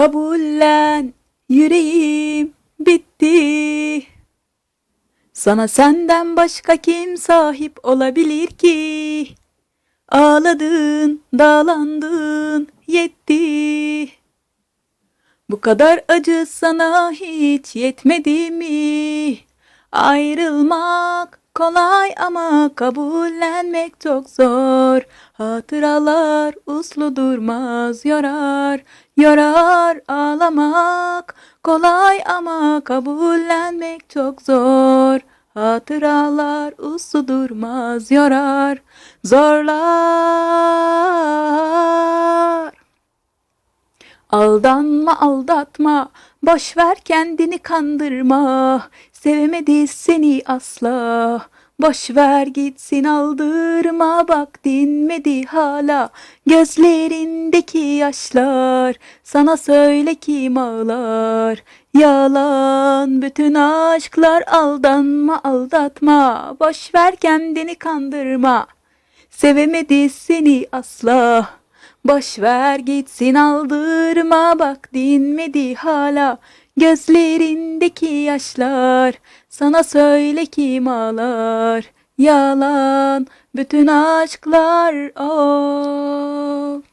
Kabullen yüreğim bitti. Sana senden başka kim sahip olabilir ki? Ağladın, dağlandın, yetti. Bu kadar acı sana hiç yetmedi mi? Ayrılmak kolay ama kabullenmek çok zor. Hatıralar uslu durmaz yorar, yorar ağlamak kolay ama kabullenmek çok zor. Hatıralar uslu durmaz yorar, zorlar. Aldanma aldatma, boş ver kendini kandırma. Sevemedi seni asla. Boş ver gitsin aldırma bak dinmedi hala gözlerindeki yaşlar sana söyle kim ağlar yalan bütün aşklar aldanma aldatma boş ver kendini kandırma Sevemedi seni asla. Boş ver gitsin aldırma bak dinmedi hala. Gözlerindeki yaşlar sana söyle kim ağlar. Yalan bütün aşklar of.